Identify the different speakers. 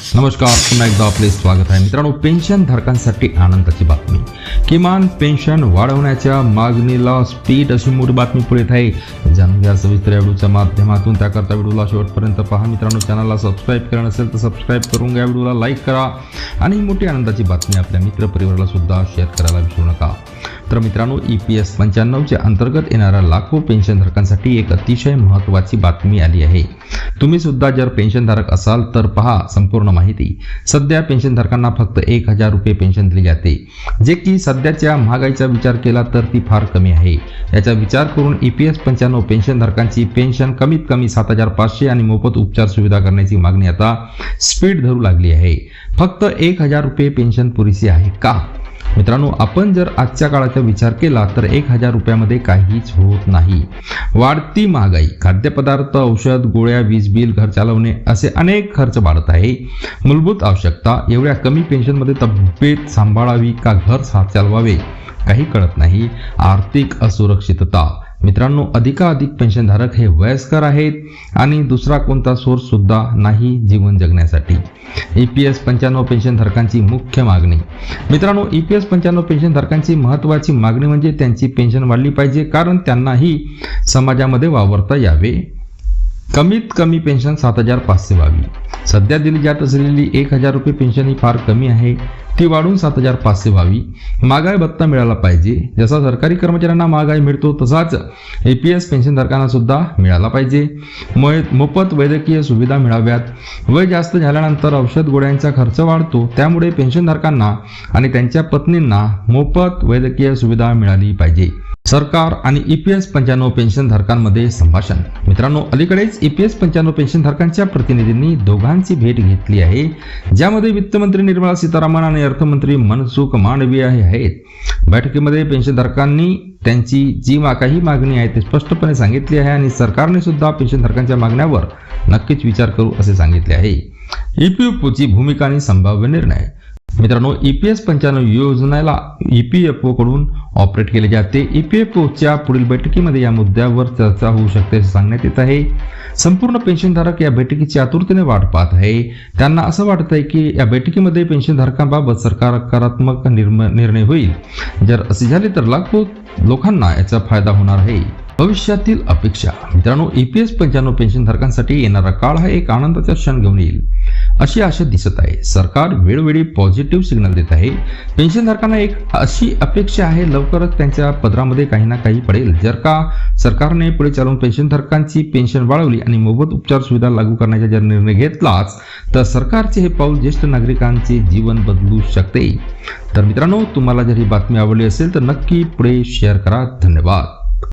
Speaker 1: नमस्कार पुन्हा एकदा आपले स्वागत आहे. मित्रांनो पेन्शन धारकांसाठी आनंदाची बातमी. किमान पेन्शन वाढवण्याच्या मागणीला स्पीड अशी मोठी बातमी पुढे येत आहे. जाणून घ्या सविस्तर या व्हिडिओच्या माध्यमातून. त्याकरता व्हिडिओला शेवटपर्यंत पहा. मित्रांनो चॅनलला सबस्क्राईब करा नसेल तर सबस्क्राईब करून घ्या. व्हिडिओला लाईक करा. आणि मोठी आनंदाची बातमी आपल्या मित्रपरिवाराला सुद्धा शेअर करायला विसरू नका. तर मित्रांनो ई पी एस पंच्याण्णवच्या अंतर्गत येणाऱ्या लाखो पेन्शनधारकांसाठी एक अतिशय महत्त्वाची बातमी आली आहे. तुम्ही सुद्धा जर पेन्शनधारक असाल तर पहा संपूर्ण माहिती. सध्या पेन्शनधारकांना फक्त एक हजार रुपये पेन्शन दिली जाते. जे की सध्याच्या महागाईचा विचार केला तर ती फार कमी आहे. याचा विचार करून ई पी एस पंच्याण्णव पेन्शनधारकांची पेन्शन कमीत कमी सात हजार पाचशे आणि मोफत उपचार सुविधा करण्याची मागणी आता स्पीड धरू लागली आहे. फक्त एक हजार रुपये पेन्शन पुरेशी आहे का? मित्रांनो आपण जर आजच्या काळाचा विचार केला तर एक हजार रुपयामध्ये काहीच होत नाही. वाढती महागाई खाद्यपदार्थ औषध गोळ्या वीज बिल घर चालवणे असे अनेक खर्च वाढत आहे. मूलभूत आवश्यकता एवढ्या कमी पेन्शनमध्ये तब्येत सांभाळावी का घर चालवावे? काही कळत नाही. आर्थिक असुरक्षितता मित्रांनो अधिकाधिक पेन्शनधारक हे वयस्कर आहेत आणि दुसरा कोणता सोर्स सुद्धा नाही जीवन जगण्यासाठी. ई पी एस पंच्याण्णव पेन्शनधारकांची मुख्य मागणी. मित्रांनो ई पी एस पंच्याण्णव पेन्शनधारकांची महत्त्वाची मागणी म्हणजे त्यांची पेन्शन वाढली पाहिजे कारण त्यांनाही समाजामध्ये वावरता यावे. कमीत कमी पेन्शन सात हजार पाचशे व्हावी. सध्या दिली जात असलेली एक हजार रुपये पेन्शन ही फार कमी आहे. ती वाढून सात हजार पाचशे व्हावी. महागाई भत्ता मिळाला पाहिजे. जसा सरकारी कर्मचाऱ्यांना महागाई मिळतो तसाच ए पी एस पेन्शनधारकांना सुद्धा मिळाला पाहिजे. मोफत वैद्यकीय सुविधा मिळाव्यात. वय जास्त झाल्यानंतर औषध गोळ्यांचा खर्च वाढतो. त्यामुळे पेन्शनधारकांना आणि त्यांच्या पत्नींना मोफत वैद्यकीय सुविधा मिळाली पाहिजे. सरकार आणि ई पी एस पंच्याण्णव पेन्शनधारकांमध्ये संभाषण. मित्रांनो अलीकडेच ई पी एस पंच्याण्णव पेन्शनधारकांच्या प्रतिनिधींनी दोघांची भेट घेतली आहे ज्यामध्ये वित्तमंत्री निर्मला सीतारामन आणि अर्थमंत्री मनसुख मांडवीय हे आहेत. बैठकीमध्ये पेन्शनधारकांनी त्यांची जी मा काही मागणी आहे ते स्पष्टपणे सांगितली आहे आणि सरकारने सुद्धा पेन्शनधारकांच्या मागण्यावर नक्कीच विचार करू असे सांगितले आहे. ईपीएफओची पी भूमिका आणि संभाव्य निर्णय. मित्रांनो ई पी एस पंच्याण्णव योजनेला ई पी एफ ओकडून ऑपरेट केले जाते. ई पी एफ ओच्या पुढील बैठकीमध्ये या मुद्द्यावर चर्चा होऊ शकते असे सांगण्यात येत आहे. संपूर्ण पेन्शनधारक या बैठकीची आतुरतेने वाट पाहत आहे. त्यांना असं वाटत आहे की या बैठकीमध्ये पेन्शनधारकांबाबत सकारात्मक निर्म निर्णय होईल. जर असे झाले तर लाखो लोकांना याचा फायदा होणार आहे. भविष्यातील अपेक्षा. मित्रांनो ई पी एस पंच्याण्णव पेन्शनधारकांसाठी येणारा काळ हा एक आनंदाचा क्षण घेऊन येईल. अशी आशा दिसत आहे. सरकार वेळोवेळी पॉझिटिव्ह सिग्नल देत आहे. पेन्शनधारकांना एक अशी अपेक्षा आहे लवकरच त्यांच्या पदरामध्ये काही ना काही पडेल. जर का सरकारने पुढे चालून पेन्शनधारकांची पेन्शन वाढवली आणि मोफत उपचार सुविधा लागू करण्याचा जर निर्णय घेतलाच तर सरकारचे हे पाऊल ज्येष्ठ नागरिकांचे जीवन बदलू शकते. तर मित्रांनो तुम्हाला जर ही बातमी आवडली असेल तर नक्की पुढे शेअर करा. धन्यवाद.